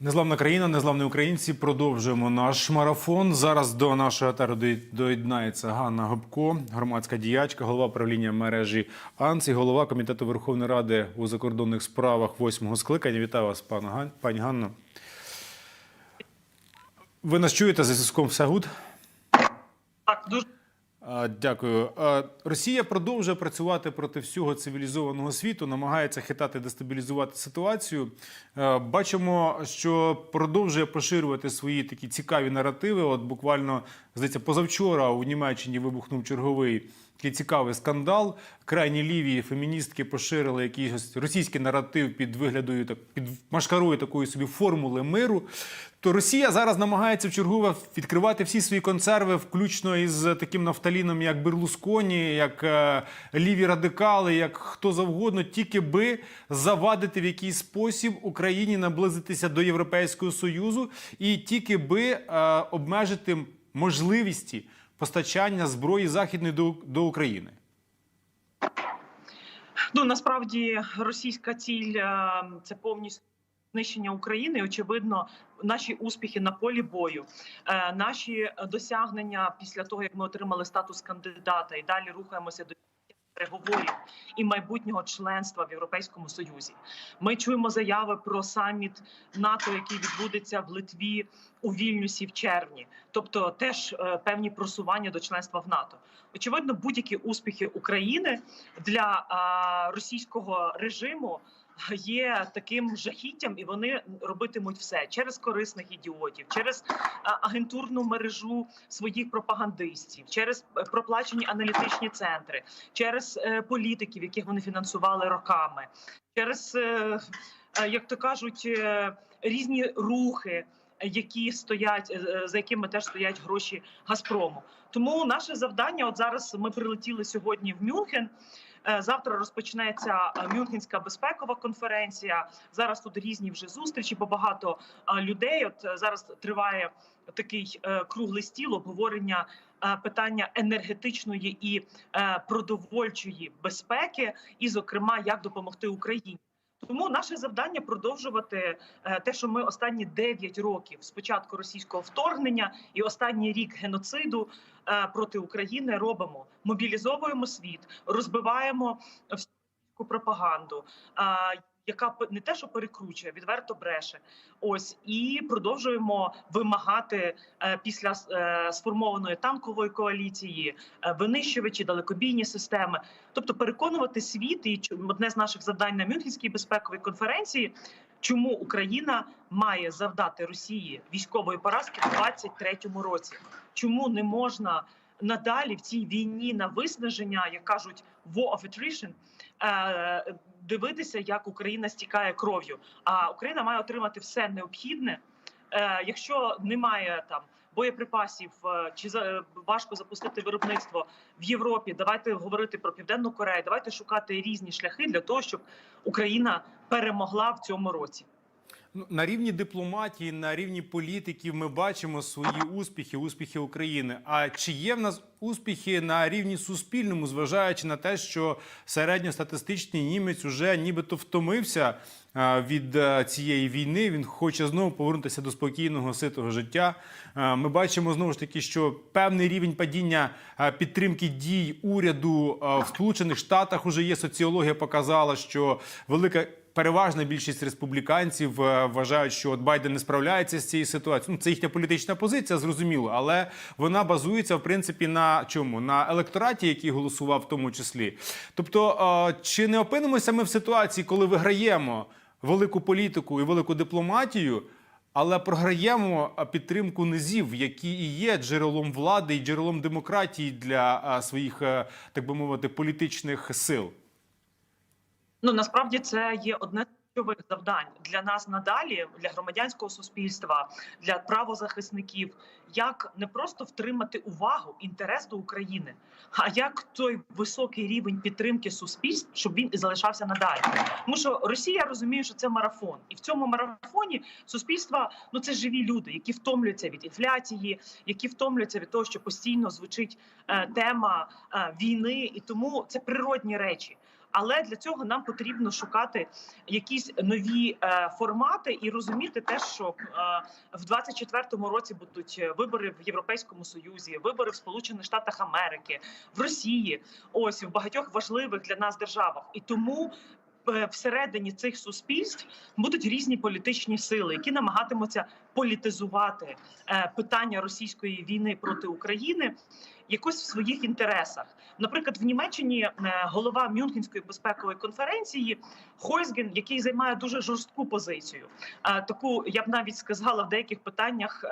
Незламна країна, незламні українці. Продовжуємо наш марафон. Зараз до нашого етеру доєднається Ганна Гопко, громадська діячка, голова правління мережі АНС і голова комітету Верховної Ради у закордонних справах восьмого скликання. Вітаю вас, Ган... пані Ганно. Ви нас чуєте за зв'язком все гуд? Так, дуже Дякую. Росія продовжує працювати проти всього цивілізованого світу, намагається хитати, дестабілізувати ситуацію. Е, Бачимо, що продовжує поширювати свої такі цікаві наративи. От буквально здається, позавчора у Німеччині вибухнув черговий такий цікавий скандал. Крайні ліві феміністки поширили якийсь російський наратив під виглядою так під машкарою такої собі формули миру. То Росія зараз намагається вчергове відкривати всі свої консерви, включно із таким нафталіном, як Берлусконі, як е, ліві радикали, як хто завгодно, тільки би завадити в якийсь спосіб Україні наблизитися до Європейського союзу, і тільки би е, обмежити можливості постачання зброї західної до, до України. ну насправді російська ціль е, це повністю знищення України. Очевидно, наші успіхи на полі бою, е, наші досягнення після того, як ми отримали статус кандидата, і далі рухаємося до переговорів і майбутнього членства в Європейському Союзі. Ми чуємо заяви про саміт НАТО, який відбудеться в Литві у Вільнюсі в червні, тобто теж е, певні просування до членства в НАТО. Очевидно, будь-які успіхи України для російського режиму. Є таким жахіттям, і вони робитимуть все через корисних ідіотів, через агентурну мережу своїх пропагандистів, через е, проплачені аналітичні центри, через е, політиків, яких вони фінансували роками, через е, е, як то кажуть, е, різні рухи, які стоять е, за якими теж стоять гроші Газпрому. Тому наше завдання, от зараз ми прилетіли сьогодні в Мюнхен. Е, Завтра розпочнеться е, Мюнхенська безпекова конференція. Зараз тут різні вже зустрічі, бо багато е, людей. От зараз триває такий круглий стіл обговорення питання енергетичної і продовольчої безпеки, і, зокрема, як допомогти Україні. Тому наше завдання продовжувати е, те, що ми останні 9 років з початку російського вторгнення і останній рік геноциду е, проти України робимо. Мобілізовуємо світ, розбиваємо всю пропаганду. Яка не те, що перекручує, відверто бреше. Ось і продовжуємо вимагати е, після е, сформованої танкової коаліції е, винищувачі, далекобійні системи, тобто переконувати світ і одне з наших завдань на Мюнхенській безпековій конференції, чому Україна має завдати Росії військової поразки в 23-му році. Чому не можна надалі в цій війні на виснаження, як кажуть, war of attrition, е, дивитися, як Україна стікає кров'ю. А Україна має отримати все необхідне. Е, якщо немає там боєприпасів е, чи е, важко запустити виробництво в Європі, давайте говорити про південну Корею. Давайте шукати різні шляхи для того, щоб Україна перемогла в цьому році. Ну, На рівні дипломатії, на рівні політиків ми бачимо свої успіхи, успіхи України. А чи є в нас успіхи на рівні суспільному, зважаючи на те, що середньостатистичний німець уже нібито втомився е, від е, цієї війни? Він хоче знову повернутися до спокійного, ситого життя. Е, Ми бачимо знову ж таки, що певний рівень падіння підтримки дій уряду в Сполучених Штатах уже є. Соціологія показала, що велика переважна більшість республіканців е, вважають, що от Байден не справляється з цією ситуацією. Ну, це їхня політична позиція, зрозуміло, але вона базується в принципі на чому? На електораті, який голосував в тому числі. Тобто, е, чи не опинимося ми в ситуації, коли виграємо велику політику і велику дипломатію? Але програємо підтримку низів, які і є джерелом влади і джерелом демократії для своїх, е, так би мовити, політичних сил. Ну насправді це є одне ключових завдань для нас надалі, для громадянського суспільства, для правозахисників, як не просто втримати увагу, інтерес до України, а як той високий рівень підтримки суспільств, щоб він і залишався надалі. Тому що Росія розуміє, що це марафон, і в цьому марафоні суспільства ну це живі люди, які втомлюються від інфляції, які втомлюються від того, що постійно звучить е, тема е, війни, і тому це природні речі. Але для цього нам потрібно шукати якісь нові е, формати і розуміти те, що е, в 24-му році будуть вибори в Європейському Союзі, вибори в Сполучених Штатах Америки, в Росії, ось в багатьох важливих для нас державах, і тому. е, Всередині цих суспільств будуть різні політичні сили, які намагатимуться політизувати е, питання російської війни проти України якось в своїх інтересах. Наприклад, в Німеччині е, голова Мюнхенської безпекової конференції Хойзген, який займає дуже жорстку позицію, е, таку я б навіть сказала в деяких питаннях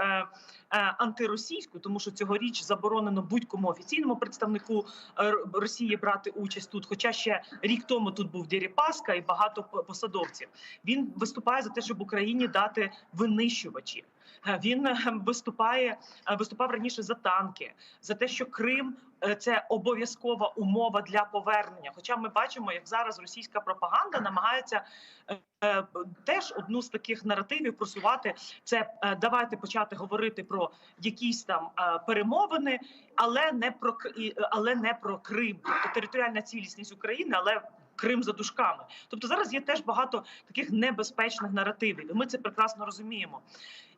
антиросійську, тому що цьогоріч заборонено будь-кому офіційному представнику Росії брати участь тут. Хоча ще рік тому тут був Дерипаска і багато посадовців. Він виступає за те, щоб Україні дати винищувачі. Е, Він е, виступає е, виступав раніше за танки, за те, що Крим е, це обов'язкова умова для повернення. Хоча ми бачимо, як зараз російська пропаганда намагається теж одну з таких наративів просувати. Це давайте почати говорити про якісь там перемовини, але не про але не про Крим, тобто територіальна цілісність України, але. Крим за дужками. Тобто зараз є теж багато таких небезпечних наративів, і ми це прекрасно розуміємо.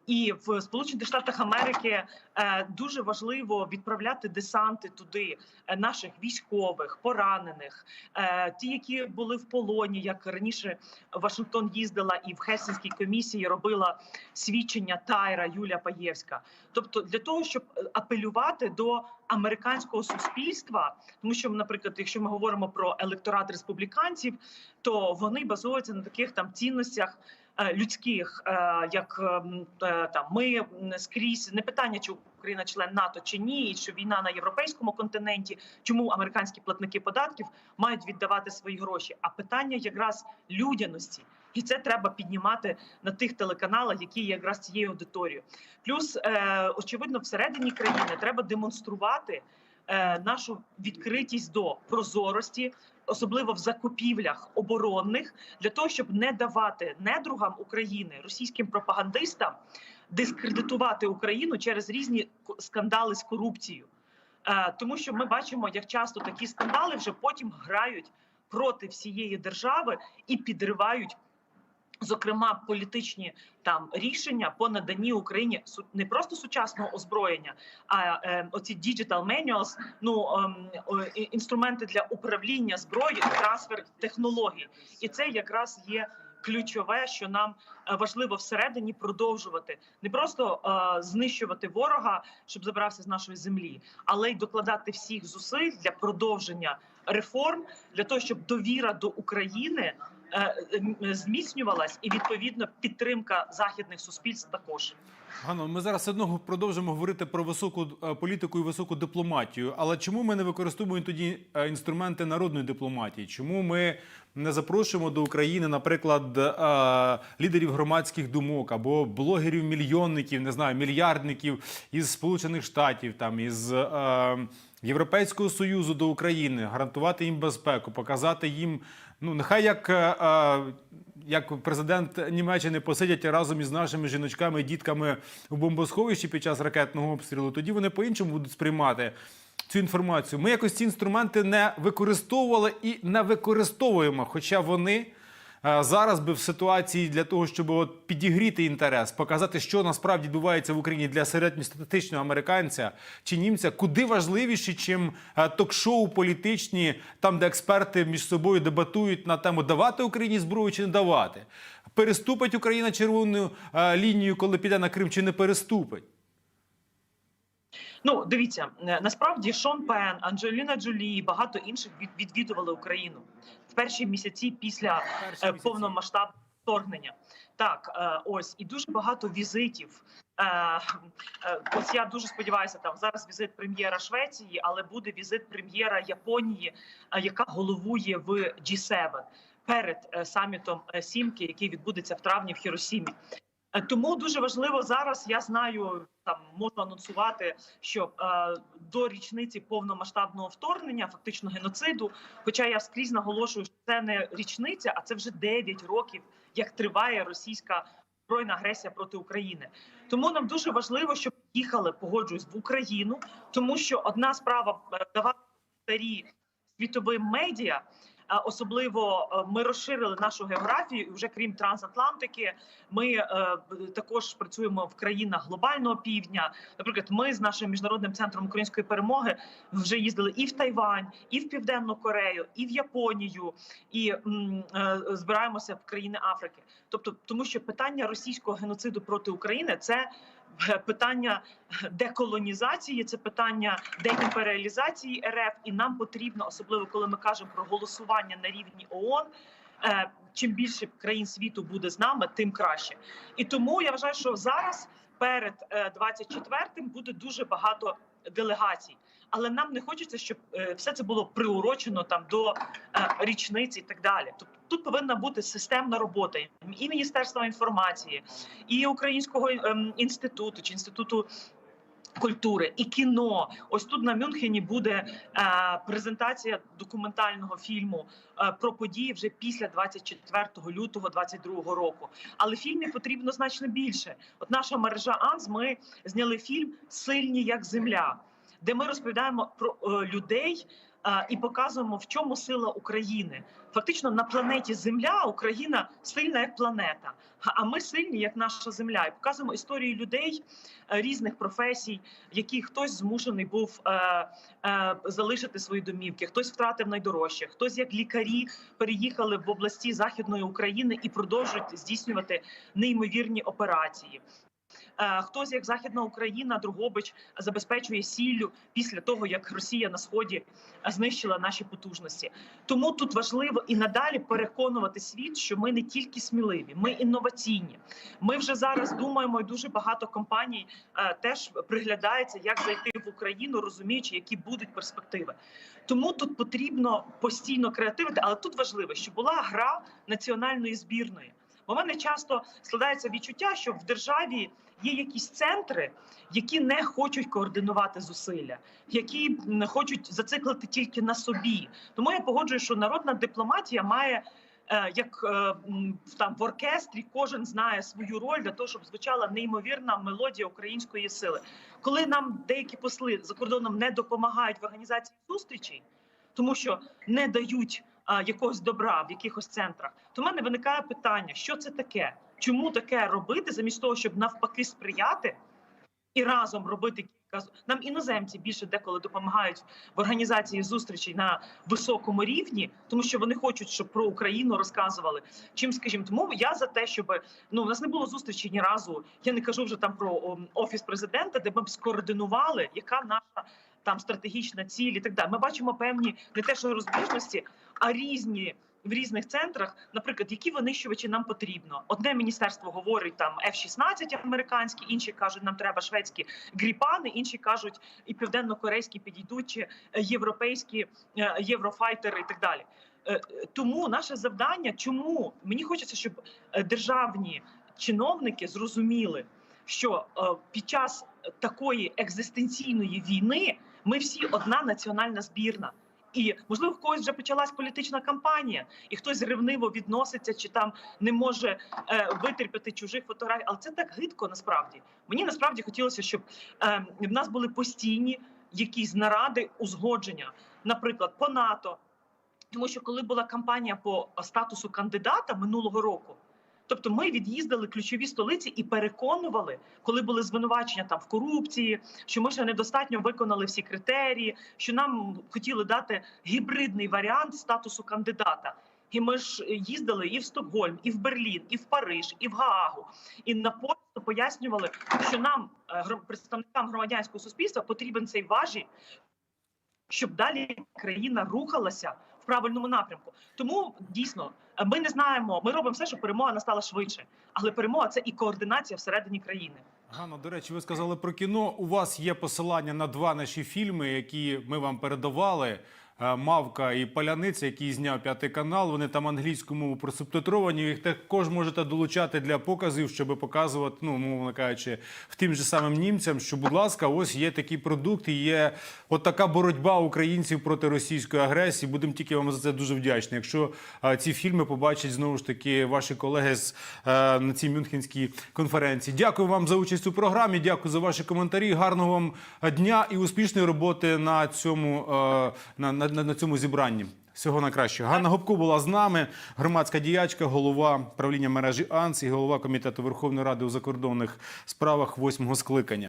І в Сполучених Штатах Америки е, дуже важливо відправляти десанти туди е, наших військових, поранених, е, ті, які були в полоні, як раніше Вашингтон їздила і в Хельсінській комісії робила свідчення Тайра Юлія Паєвська. Тобто, для того, щоб апелювати до американського суспільства, тому що, наприклад, якщо ми говоримо про електорат республіканців, то вони базуються на таких там цінностях людських, е, як е, там ми скрізь не питання, чи Україна член НАТО чи ні, і що війна на європейському континенті, чому американські платники податків мають віддавати свої гроші. А питання якраз людяності. І це треба піднімати на тих телеканалах, які є якраз цією аудиторією. Плюс, е, очевидно, всередині країни треба демонструвати е, нашу відкритість до прозорості, особливо в закупівлях оборонних, для того, щоб не давати недругам України, російським пропагандистам, дискредитувати Україну через різні скандали з корупцією. Е, Тому що ми бачимо, як часто такі скандали вже потім грають проти всієї держави і підривають. Зокрема, політичні там рішення по наданні Україні не просто сучасного озброєння, а е, оці digital manuals, ну о, інструменти для управління зброєю, трансфер технологій, і це якраз є ключове, що нам е, важливо всередині продовжувати. Не просто е, знищувати ворога, щоб забрався з нашої землі, але й докладати всіх зусиль для продовження реформ для того, щоб довіра до України е, зміцнювалась, і відповідно підтримка західних суспільств також. Ганно, ми зараз все одно продовжимо говорити про високу е, політику і високу дипломатію. Але чому ми не використовуємо тоді е, інструменти народної дипломатії? Чому ми не запрошуємо до України, наприклад, е, лідерів громадських думок або блогерів-мільйонників, не знаю, мільярдників із Сполучених Штатів, там із е, Європейського союзу до України, гарантувати їм безпеку, показати їм, ну нехай як. е, е, як президент Німеччини посидять разом із нашими жіночками і дітками у бомбосховищі під час ракетного обстрілу, тоді вони по-іншому будуть сприймати цю інформацію. Ми якось ці інструменти не використовували і не використовуємо, хоча вони. Е, Зараз би в ситуації для того, щоб от підігріти інтерес, показати, що насправді відбувається в Україні для середньостатистичного американця чи німця, куди важливіші, чим е, ток-шоу політичні, там де експерти між собою дебатують на тему давати Україні зброю чи не давати. Переступить Україна червону е, лінію, коли піде на Крим, чи не переступить. Ну, дивіться, е, насправді Шон Пен, Анджеліна Джолі і багато інших відвідували Україну в перші місяці після е, повномасштабного вторгнення. Так, е, ось і дуже багато візитів. Ось я дуже сподіваюся, там зараз візит прем'єра Швеції, але буде візит прем'єра Японії, яка головує в G7 перед самітом Сімки, який відбудеться в травні в Хіросімі. Е, Тому дуже важливо зараз. Я знаю, там можу анонсувати, що е, до річниці повномасштабного вторгнення, фактично геноциду. Хоча я скрізь наголошую, що це не річниця, а це вже 9 років, як триває російська збройна агресія проти України. Тому нам дуже важливо, щоб їхали, погоджуюсь, в Україну, тому що одна справа е, давати старі світовим медіа. Особливо е, ми розширили нашу географію. Вже крім трансатлантики, ми е, також працюємо в країнах глобального півдня. Наприклад, ми з нашим міжнародним центром української перемоги вже їздили і в Тайвань, і в Південну Корею, і в Японію, і е, збираємося в країни Африки. Тобто, тому що питання російського геноциду проти України це питання деколонізації, це питання деімперіалізації РФ, і нам потрібно, особливо коли ми кажемо про голосування на рівні ООН, е, Чим більше країн світу буде з нами, тим краще. І тому я вважаю, що зараз перед е, 24-м буде дуже багато делегацій. Але нам не хочеться, щоб е, все це було приурочено там до е, річниці і так далі. Тобто тут повинна бути системна робота і Міністерства інформації, і Українського ем, інституту чи інституту. Культури і кіно, ось тут на Мюнхені буде е, презентація документального фільму е, про події вже після 24 лютого 22 року. Але фільмів потрібно значно більше. От наша мережа АНЗ, ми зняли фільм Сильні як земля, де ми розповідаємо про е, людей і показуємо, в чому сила України. Фактично на планеті Земля Україна сильна як планета. А ми сильні як наша земля, і показуємо історії людей е, різних професій, які хтось змушений був е, е, залишити свої домівки, хтось втратив найдорожче, хтось як лікарі переїхали в області західної України і продовжують здійснювати неймовірні операції. Е, Хтось, як Західна Україна, Другобич забезпечує сіллю після того, як Росія на сході е, знищила наші потужності. Тому тут важливо і надалі переконувати світ, що ми не тільки сміливі, ми інноваційні. Ми вже зараз думаємо, і дуже багато компаній е, теж приглядається, як зайти в Україну, розуміючи, які будуть перспективи. Тому тут потрібно постійно креативити, але тут важливо, щоб була гра національної збірної. В мене часто складається відчуття, що в державі є якісь центри, які не хочуть координувати зусилля, які хочуть зациклити тільки на собі. Тому я погоджую, що народна дипломатія має. е, Як е, там в оркестрі кожен знає свою роль для того, щоб звучала неймовірна мелодія української сили. Коли нам деякі посли за кордоном не допомагають в організації зустрічей, тому що не дають а, якогось добра в якихось центрах, то в мене виникає питання: що це таке? Чому таке робити, замість того, щоб навпаки сприяти і разом робити кілька нам іноземці більше деколи допомагають в організації зустрічей на високому рівні, тому що вони хочуть, щоб про Україну розказували. Чим скажімо, тому я за те, щоб ну у нас не було зустрічі ні разу. Я не кажу вже там про офіс президента, де ми б скоординували, яка наша там стратегічна ціль і так далі. Ми бачимо певні не те, що розбіжності, а різні. В різних центрах, наприклад, які винищувачі нам потрібно. Одне міністерство говорить там F-16 американські, інші кажуть, нам треба шведські гріпани, інші кажуть, і південно-корейські підійдуть, чи е, європейські е, єврофайтери і так далі. Е, Тому наше завдання, чому мені хочеться, щоб державні чиновники зрозуміли, що під час такої екзистенційної війни ми всі одна національна збірна. І можливо, в когось вже почалась політична кампанія, і хтось ревниво відноситься чи там не може е, витерпіти чужих фотографій. Але це так гидко насправді. Мені насправді хотілося, щоб е, в нас були постійні якісь наради узгодження, наприклад, по НАТО. Тому що коли була кампанія по статусу кандидата минулого року, тобто ми від'їздили ключові столиці і переконували, коли були звинувачення там в корупції, що ми ще недостатньо виконали всі критерії, що нам хотіли дати гібридний варіант статусу кандидата. І ми ж їздили і в Стокгольм, і в Берлін, і в Париж, і в Гаагу. І на почту пояснювали, що нам, е, представникам громадянського суспільства, потрібен цей важіль, щоб далі країна рухалася правильному напрямку. Тому дійсно е, ми не знаємо. Ми робимо все, щоб перемога настала швидше, але перемога це і координація всередині країни. Гано до речі, ви сказали про кіно. У вас є посилання на два наші фільми, які ми вам передавали. Е, Мавка і Паляниця, які зняв п'ятий канал. Вони там англійську мову просубтитровані. Їх також можете долучати для показів, щоб показувати, ну мовно кажучи, в тим же самим німцям. Що, будь ласка, ось є такий продукт, і є от така боротьба українців проти російської агресії. Будемо тільки вам за це дуже вдячні. Якщо е, ці фільми побачать знову ж таки ваші колеги з е, на цій мюнхенській конференції. Дякую вам за участь у програмі. Дякую за ваші коментарі. Гарного вам дня і успішної роботи на цьому, е, на, на, на цьому зібранні. Всього найкращого. Ганна Гопко була з нами, громадська діячка, голова правління мережі АНС і голова комітету Верховної Ради у закордонних справах восьмого скликання.